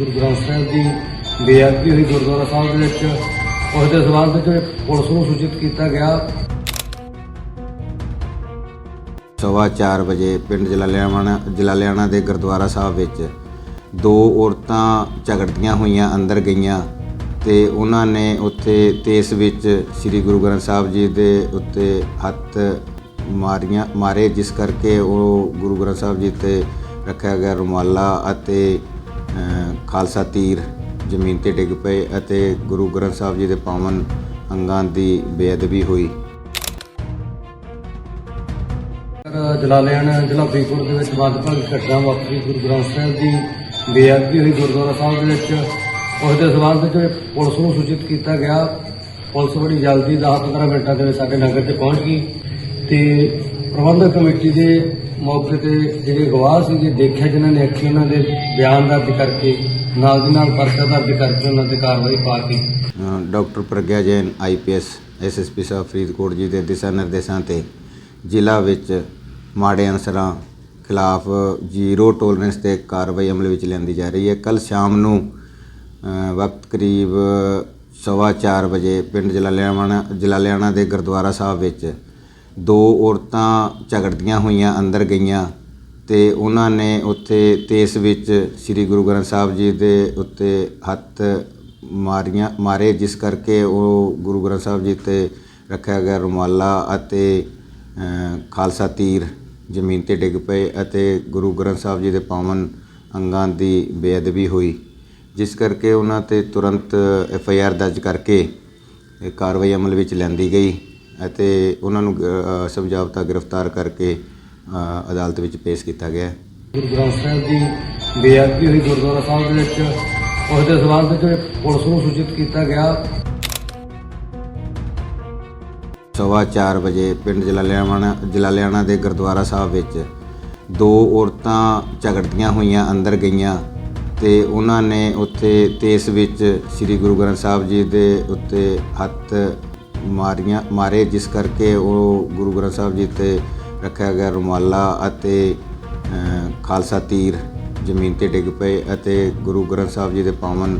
ਗੁਰੂ ਗ੍ਰੰਥ ਸਾਹਿਬ ਦੀ ਬੇਅਦਬੀ ਹੋਈ ਗੁਰਦੁਆਰਾ ਸਾਹਿਬ ਦੇ ਵਿੱਚ। ਉਸ ਦੇ ਸਬੰਧ ਵਿੱਚ ਪੁਲਿਸ ਨੂੰ ਸੂਚਿਤ ਕੀਤਾ ਗਿਆ। ਸਵਾ ਚਾਰ ਵਜੇ ਪਿੰਡ ਜਲਾਲਿਆਣਾ ਜਲਾਲਿਆਣਾ ਦੇ ਗੁਰਦੁਆਰਾ ਸਾਹਿਬ ਵਿੱਚ ਦੋ ਔਰਤਾਂ ਝਗੜਦੀਆਂ ਹੋਈਆਂ ਅੰਦਰ ਗਈਆਂ ਤੇ ਉਹਨਾਂ ਨੇ ਉੱਥੇ ਤੇਸ ਵਿੱਚ ਸ੍ਰੀ ਗੁਰੂ ਗ੍ਰੰਥ ਸਾਹਿਬ ਜੀ ਦੇ ਉੱਤੇ ਹੱਥ ਮਾਰੀਆਂ, ਮਾਰੇ, ਜਿਸ ਕਰਕੇ ਉਹ ਗੁਰੂ ਗ੍ਰੰਥ ਸਾਹਿਬ ਜੀ ਤੇ ਰੱਖਿਆ ਗਿਆ ਰੁਮਾਲਾ ਅਤੇ ਖਾਲਸਾ ਤੀਰ ਜ਼ਮੀਨ ਤੇ ਡਿੱਗ ਪਏ ਅਤੇ ਗੁਰੂ ਗ੍ਰੰਥ ਸਾਹਿਬ ਜੀ ਦੇ ਪਾਵਨ ਅੰਗਾਂ ਦੀ ਬੇਅਦਬੀ ਹੋਈ। ਸਰ, ਜ਼ਿਲ੍ਹਾ ਫਰੀਦਕੋਟ ਦੇ ਵਿੱਚ ਵੱਖ-ਵੱਖ ਘਟਨਾ ਵਾਪਰੀ। ਗੁਰੂ ਗ੍ਰੰਥ ਸਾਹਿਬ ਦੀ ਬੇਅਦਬੀ ਹੋਈ। ਗੁਰਦੁਆਰਾ ਸਾਹਿਬ ਦੇ ਵਿੱਚ ਉਸ ਦੇ ਸਬੰਧ ਵਿੱਚ ਪੁਲਿਸ ਨੂੰ ਸੂਚਿਤ ਕੀਤਾ ਗਿਆ। ਪੁਲਿਸ ਬੜੀ ਜਲਦੀ 10-15 ਮਿੰਟਾਂ ਦੇ ਵਿੱਚ ਸਾਡੇ ਨਗਰ 'ਚ ਪਹੁੰਚ ਗਈ ਤੇ ਪ੍ਰਬੰਧਕ ਕਮੇਟੀ ਦੇ ਮੌਕੇ ਤੇ ਜਿਹੜੇ ਗਵਾਹ ਸੀਗੇ ਦੇਖਿਆ ਜਿਨ੍ਹਾਂ ਨੇ ਅੱਖੀ ਉਹਨਾਂ ਦੇ ਬਿਆਨ ਦਰਜ ਕਰਕੇ, ਨਾਲ ਦੀ ਨਾਲ ਪਰਚਾ ਦਰਜ ਕਰਕੇ ਉਹਨਾਂ ਤੇ ਕਾਰਵਾਈ ਪਾ ਕੇ। Doctor Pragya Jain IPS SSP ਸਾਹਿਬ ਫਰੀਦਕੋਟ ਜੀ ਦੇ ਦਿਸ਼ਾ ਨਿਰਦੇਸ਼ਾਂ ਤੇ ਜ਼ਿਲ੍ਹਾ ਵਿੱਚ ਮਾੜੇ ਅਨਸਰਾਂ ਖਿਲਾਫ ਜ਼ੀਰੋ ਟੋਲਰੈਂਸ ਤੇ ਕਾਰਵਾਈ ਅਮਲ ਵਿੱਚ ਲਿਆਂਦੀ ਜਾ ਰਹੀ ਹੈ। ਕੱਲ ਸ਼ਾਮ ਨੂੰ ਵਕਤ ਕਰੀਬ ਸਵਾ ਚਾਰ ਵਜੇ ਪਿੰਡ ਜਲਾਲਿਆਣਾ ਜਲਾਲਿਆਣਾ ਦੇ ਗੁਰਦੁਆਰਾ ਸਾਹਿਬ ਵਿੱਚ ਦੋ ਔਰਤਾਂ ਝਗੜਦੀਆਂ ਹੋਈਆਂ ਅੰਦਰ ਗਈਆਂ ਅਤੇ ਉਹਨਾਂ ਨੇ ਉੱਥੇ ਤੇਸ ਵਿੱਚ ਸ੍ਰੀ ਗੁਰੂ ਗ੍ਰੰਥ ਸਾਹਿਬ ਜੀ ਦੇ ਉੱਤੇ ਹੱਥ ਮਾਰੀਆਂ, ਮਾਰੇ, ਜਿਸ ਕਰਕੇ ਉਹ ਗੁਰੂ ਗ੍ਰੰਥ ਸਾਹਿਬ ਜੀ ਤੇ ਰੱਖਿਆ ਗਿਆ ਰੁਮਾਲਾ ਅਤੇ ਖਾਲਸਾ ਤੀਰ ਜ਼ਮੀਨ ਤੇ ਡਿੱਗ ਪਏ ਅਤੇ ਗੁਰੂ ਗ੍ਰੰਥ ਸਾਹਿਬ ਜੀ ਦੇ ਪਾਵਨ ਅੰਗਾਂ ਦੀ ਬੇਅਦਬੀ ਹੋਈ, ਜਿਸ ਕਰਕੇ ਉਹਨਾਂ ਤੇ ਤੁਰੰਤ ਐਫ ਆਈ ਆਰ ਦਰਜ ਕਰਕੇ ਕਾਰਵਾਈ ਅਮਲ ਵਿੱਚ ਲੈਂਦੀ ਗਈ। ਅਤੇ ਉਹਨਾਂ ਨੂੰ ਸਮਝਾਵਤਾ ਗ੍ਰਿਫਤਾਰ ਕਰਕੇ ਅਦਾਲਤ ਵਿੱਚ ਪੇਸ਼ ਕੀਤਾ ਗਿਆ। ਗੁਰੂ ਗ੍ਰੰਥ ਸਾਹਿਬ ਦੀ ਬੇਅਦਬੀ ਹੋਈ ਗੁਰਦੁਆਰਾ ਸਾਹਿਬ ਦੇ ਵਿੱਚ। ਉਸ ਦੇ ਸਬੰਧ ਵਿੱਚ ਪੁਲਿਸ ਨੂੰ ਸੂਚਿਤ ਕੀਤਾ ਗਿਆ। ਸਵਾ ਚਾਰ ਵਜੇ ਪਿੰਡ ਜਲਾਲਿਆਣਾ ਜਲਾਲਿਆਣਾ ਦੇ ਗੁਰਦੁਆਰਾ ਸਾਹਿਬ ਵਿੱਚ ਦੋ ਔਰਤਾਂ ਝਗੜਦੀਆਂ ਹੋਈਆਂ ਅੰਦਰ ਗਈਆਂ ਤੇ ਉਹਨਾਂ ਨੇ ਉੱਥੇ ਤੇਸ ਵਿੱਚ ਸ੍ਰੀ ਗੁਰੂ ਗ੍ਰੰਥ ਸਾਹਿਬ ਜੀ ਦੇ ਉੱਤੇ ਹੱਥ ਮਾਰੀਆਂ ਮਾਰੇ ਜਿਸ ਕਰਕੇ ਉਹ ਗੁਰੂ ਗ੍ਰੰਥ ਸਾਹਿਬ ਜੀ ਤੇ ਰੱਖਿਆ ਗਿਆ ਰੁਮਾਲਾ ਅਤੇ ਖਾਲਸਾ ਤੀਰ ਜ਼ਮੀਨ ਤੇ ਡਿੱਗ ਪਏ ਅਤੇ ਗੁਰੂ ਗ੍ਰੰਥ ਸਾਹਿਬ ਜੀ ਦੇ ਪਾਵਨ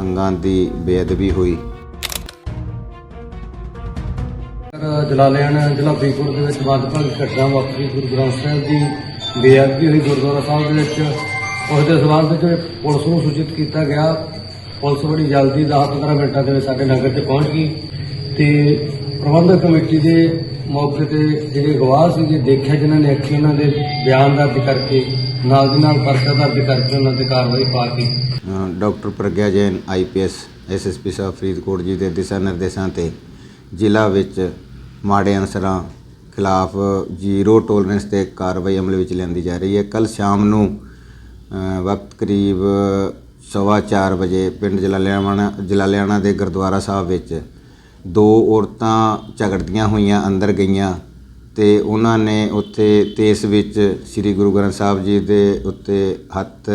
ਅੰਗਾਂ ਦੀ ਬੇਅਦਬੀ ਹੋਈ। ਸਰ, ਜ਼ਿਲ੍ਹਾ ਫਰੀਦਕੋਟ ਦੇ ਵਿੱਚ ਵੱਖ-ਵੱਖ ਘਟਨਾ ਵਾਪਰੀ। ਗੁਰੂ ਗ੍ਰੰਥ ਸਾਹਿਬ ਦੀ ਬੇਅਦਬੀ ਹੋਈ ਗੁਰਦੁਆਰਾ ਸਾਹਿਬ ਦੇ ਵਿੱਚ। ਉਸ ਦੇ ਸਬੰਧ ਵਿੱਚ ਪੁਲਿਸ ਨੂੰ ਸੂਚਿਤ ਕੀਤਾ ਗਿਆ। ਪੁਲਿਸ ਬੜੀ ਜਲਦੀ 10-15 ਮਿੰਟਾਂ ਦੇ ਵਿੱਚ ਸਾਡੇ ਨਗਰ 'ਚ ਪਹੁੰਚ ਗਈ। ਤੇ ਪ੍ਰਬੰਧਕ ਕਮੇਟੀ ਦੇ ਮੌਕੇ ਤੇ ਜਿਹੜੇ ਗਵਾਹ ਸੀਗੇ, ਦੇਖਿਆ ਜਿਨ੍ਹਾਂ ਨੇ ਅੱਖੀ ਉਹਨਾਂ ਦੇ ਬਿਆਨ ਦਰਜ ਕਰਕੇ, ਨਾਲ ਦੀ ਨਾਲ ਪਰਚਾ ਦਰਜ ਕਰਕੇ ਉਹਨਾਂ ਤੇ ਕਾਰਵਾਈ ਪਾ ਕੇ। Doctor Pragya Jain IPS SSP ਸਾਹਿਬ, ਫਰੀਦਕੋਟ ਜੀ ਦੇ ਦਿਸ਼ਾ ਨਿਰਦੇਸ਼ਾਂ ਤੇ ਜ਼ਿਲ੍ਹਾ ਵਿੱਚ ਮਾੜੇ ਅਨਸਰਾਂ ਖਿਲਾਫ ਜ਼ੀਰੋ ਟੋਲਰੈਂਸ ਤੇ ਕਾਰਵਾਈ ਅਮਲ ਵਿੱਚ ਲਿਆਂਦੀ ਜਾ ਰਹੀ ਹੈ। ਕੱਲ ਸ਼ਾਮ ਨੂੰ ਵਕਤ ਕਰੀਬ ਸਵਾ ਚਾਰ ਵਜੇ ਪਿੰਡ ਜਲਾਲਿਆਣਾ ਜਲਾਲਿਆਣਾ ਦੇ ਗੁਰਦੁਆਰਾ ਸਾਹਿਬ ਵਿੱਚ ਦੋ ਔਰਤਾਂ ਝਗੜਦੀਆਂ ਹੋਈਆਂ ਅੰਦਰ ਗਈਆਂ ਅਤੇ ਉਹਨਾਂ ਨੇ ਉੱਥੇ ਤੇਸ ਵਿੱਚ ਸ੍ਰੀ ਗੁਰੂ ਗ੍ਰੰਥ ਸਾਹਿਬ ਜੀ ਦੇ ਉੱਤੇ ਹੱਥ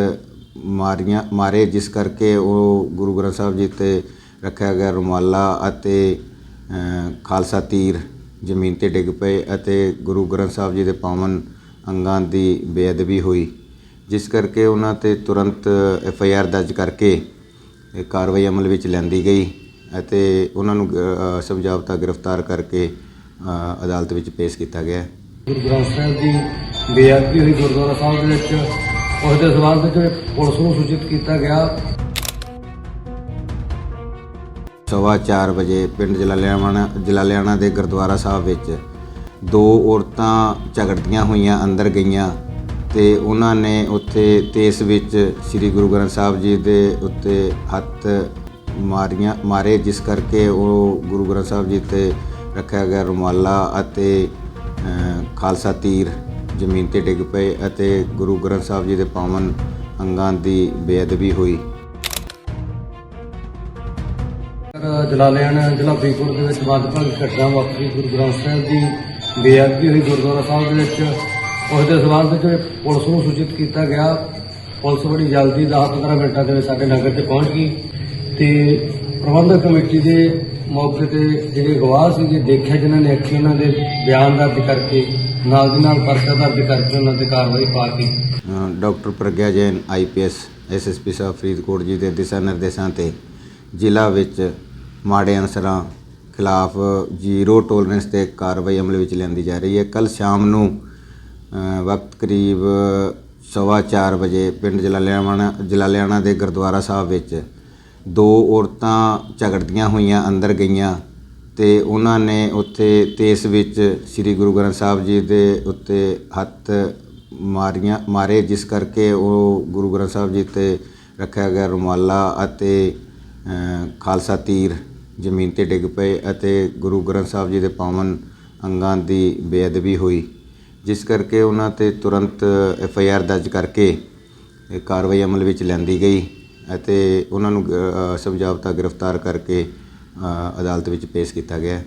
ਮਾਰੀਆਂ, ਮਾਰੇ, ਜਿਸ ਕਰਕੇ ਉਹ ਗੁਰੂ ਗ੍ਰੰਥ ਸਾਹਿਬ ਜੀ ਤੇ ਰੱਖਿਆ ਗਿਆ ਰੁਮਾਲਾ ਅਤੇ ਖਾਲਸਾ ਤੀਰ ਜ਼ਮੀਨ ਤੇ ਡਿੱਗ ਪਏ ਅਤੇ ਗੁਰੂ ਗ੍ਰੰਥ ਸਾਹਿਬ ਜੀ ਦੇ ਪਾਵਨ ਅੰਗਾਂ ਦੀ ਬੇਅਦਬੀ ਹੋਈ, ਜਿਸ ਕਰਕੇ ਉਹਨਾਂ ਤੇ ਤੁਰੰਤ ਐਫ ਆਈ ਆਰ ਦਰਜ ਕਰਕੇ ਇਹ ਕਾਰਵਾਈ ਅਮਲ ਵਿੱਚ ਲੈਂਦੀ ਗਈ। ਅਤੇ ਉਹਨਾਂ ਨੂੰ ਸਮਝਾਵਤਾ ਗ੍ਰਿਫਤਾਰ ਕਰਕੇ ਅਦਾਲਤ ਵਿੱਚ ਪੇਸ਼ ਕੀਤਾ ਗਿਆ ਗੁਰੂ ਗ੍ਰੰਥ ਸਾਹਿਬ ਦੀ ਬੇਅਦਬੀ ਹੋਈ ਗੁਰਦੁਆਰਾ ਸਾਹਿਬ ਦੇ ਵਿੱਚ। ਉਸ ਦੇ ਸਬੰਧ ਵਿੱਚ ਪੁਲਿਸ ਨੂੰ ਸੂਚਿਤ ਕੀਤਾ ਗਿਆ। ਸਵਾ ਚਾਰ ਵਜੇ ਪਿੰਡ ਜਲਾਲਿਆਣਾ ਜਲਾਲਿਆਣਾ ਦੇ ਗੁਰਦੁਆਰਾ ਸਾਹਿਬ ਵਿੱਚ ਦੋ ਔਰਤਾਂ ਝਗੜਦੀਆਂ ਹੋਈਆਂ ਅੰਦਰ ਗਈਆਂ ਤੇ ਉਹਨਾਂ ਨੇ ਉੱਥੇ ਤੇਸ ਵਿੱਚ ਸ੍ਰੀ ਗੁਰੂ ਗ੍ਰੰਥ ਸਾਹਿਬ ਜੀ ਦੇ ਉੱਤੇ ਹੱਥ ਮਾਰੀਆਂ ਮਾਰੇ ਜਿਸ ਕਰਕੇ ਉਹ ਗੁਰੂ ਗ੍ਰੰਥ ਸਾਹਿਬ ਜੀ ਤੇ ਰੱਖਿਆ ਗਿਆ ਰੁਮਾਲਾ ਅਤੇ ਖਾਲਸਾ ਤੀਰ ਜ਼ਮੀਨ ਤੇ ਡਿੱਗ ਪਏ ਅਤੇ ਗੁਰੂ ਗ੍ਰੰਥ ਸਾਹਿਬ ਜੀ ਦੇ ਪਾਵਨ ਅੰਗਾਂ ਦੀ ਬੇਅਦਬੀ ਹੋਈ। ਸਰ, ਜਲਾਲਿਆਣਾ ਜ਼ਿਲ੍ਹਾ ਫਰੀਦਕੋਟ ਦੇ ਵਿੱਚ ਵੱਖ-ਵੱਖ ਘਟਨਾ ਵਾਪਰੀ। ਗੁਰੂ ਗ੍ਰੰਥ ਸਾਹਿਬ ਦੀ ਬੇਅਦਬੀ ਹੋਈ। ਗੁਰਦੁਆਰਾ ਸਾਹਿਬ ਦੇ ਵਿੱਚ ਉਸ ਦੇ ਸਬੰਧ ਵਿੱਚ ਪੁਲਿਸ ਨੂੰ ਸੂਚਿਤ ਕੀਤਾ ਗਿਆ। ਪੁਲਿਸ ਬੜੀ ਜਲਦੀ 10-15 ਮਿੰਟਾਂ ਦੇ ਵਿੱਚ ਸਾਡੇ ਨਗਰ 'ਚ ਪਹੁੰਚ ਗਈ। ਤੇ ਪ੍ਰਬੰਧਕ ਕਮੇਟੀ ਦੇ ਮੌਕੇ ਤੇ ਜਿਹੜੇ ਗਵਾਹ ਸੀਗੇ, ਦੇਖਿਆ ਜਿਨ੍ਹਾਂ ਨੇ ਅੱਖੀ ਉਹਨਾਂ ਦੇ ਬਿਆਨ ਦਰਜ ਕਰਕੇ, ਨਾਲ ਦੀ ਨਾਲ ਪਰਚਾ ਦਰਜ ਕਰਕੇ ਉਹਨਾਂ ਤੇ ਕਾਰਵਾਈ ਪਾ ਕੇ। Doctor Pragya Jain IPS SSP ਸਾਹਿਬ ਫਰੀਦਕੋਟ ਜੀ ਦੇ ਦਿਸ਼ਾ ਨਿਰਦੇਸ਼ਾਂ ਤੇ ਜ਼ਿਲ੍ਹਾ ਵਿੱਚ ਮਾੜੇ ਅਨਸਰਾਂ ਖਿਲਾਫ ਜ਼ੀਰੋ ਟੋਲਰੈਂਸ ਤੇ ਕਾਰਵਾਈ ਅਮਲ ਵਿੱਚ ਲਿਆਂਦੀ ਜਾ ਰਹੀ ਹੈ। ਕੱਲ ਸ਼ਾਮ ਨੂੰ ਵਕਤ ਕਰੀਬ ਸਵਾ ਚਾਰ ਵਜੇ ਪਿੰਡ ਜਲਾਲਿਆਣਾ ਜਲਾਲਿਆਣਾ ਦੇ ਗੁਰਦੁਆਰਾ ਸਾਹਿਬ ਵਿੱਚ ਦੋ ਔਰਤਾਂ ਝਗੜਦੀਆਂ ਹੋਈਆਂ ਅੰਦਰ ਗਈਆਂ ਅਤੇ ਉਹਨਾਂ ਨੇ ਉੱਥੇ ਤੇਸ ਵਿੱਚ ਸ੍ਰੀ ਗੁਰੂ ਗ੍ਰੰਥ ਸਾਹਿਬ ਜੀ ਦੇ ਉੱਤੇ ਹੱਥ ਮਾਰੀਆਂ, ਮਾਰੇ, ਜਿਸ ਕਰਕੇ ਉਹ ਗੁਰੂ ਗ੍ਰੰਥ ਸਾਹਿਬ ਜੀ ਤੇ ਰੱਖਿਆ ਗਿਆ ਰੁਮਾਲਾ ਅਤੇ ਖਾਲਸਾ ਤੀਰ ਜ਼ਮੀਨ ਤੇ ਡਿੱਗ ਪਏ ਅਤੇ ਗੁਰੂ ਗ੍ਰੰਥ ਸਾਹਿਬ ਜੀ ਦੇ ਪਾਵਨ ਅੰਗਾਂ ਦੀ ਬੇਅਦਬੀ ਹੋਈ, ਜਿਸ ਕਰਕੇ ਉਹਨਾਂ ਤੇ ਤੁਰੰਤ ਐਫ ਆਈ ਆਰ ਦਰਜ ਕਰਕੇ ਕਾਰਵਾਈ ਅਮਲ ਵਿੱਚ ਲੈਂਦੀ ਗਈ। ਅਤੇ ਉਹਨਾਂ ਨੂੰ ਗ- ਸਮਝਾਵਤਾ ਗ੍ਰਿਫਤਾਰ ਕਰਕੇ ਅਦਾਲਤ ਵਿੱਚ ਪੇਸ਼ ਕੀਤਾ ਗਿਆ।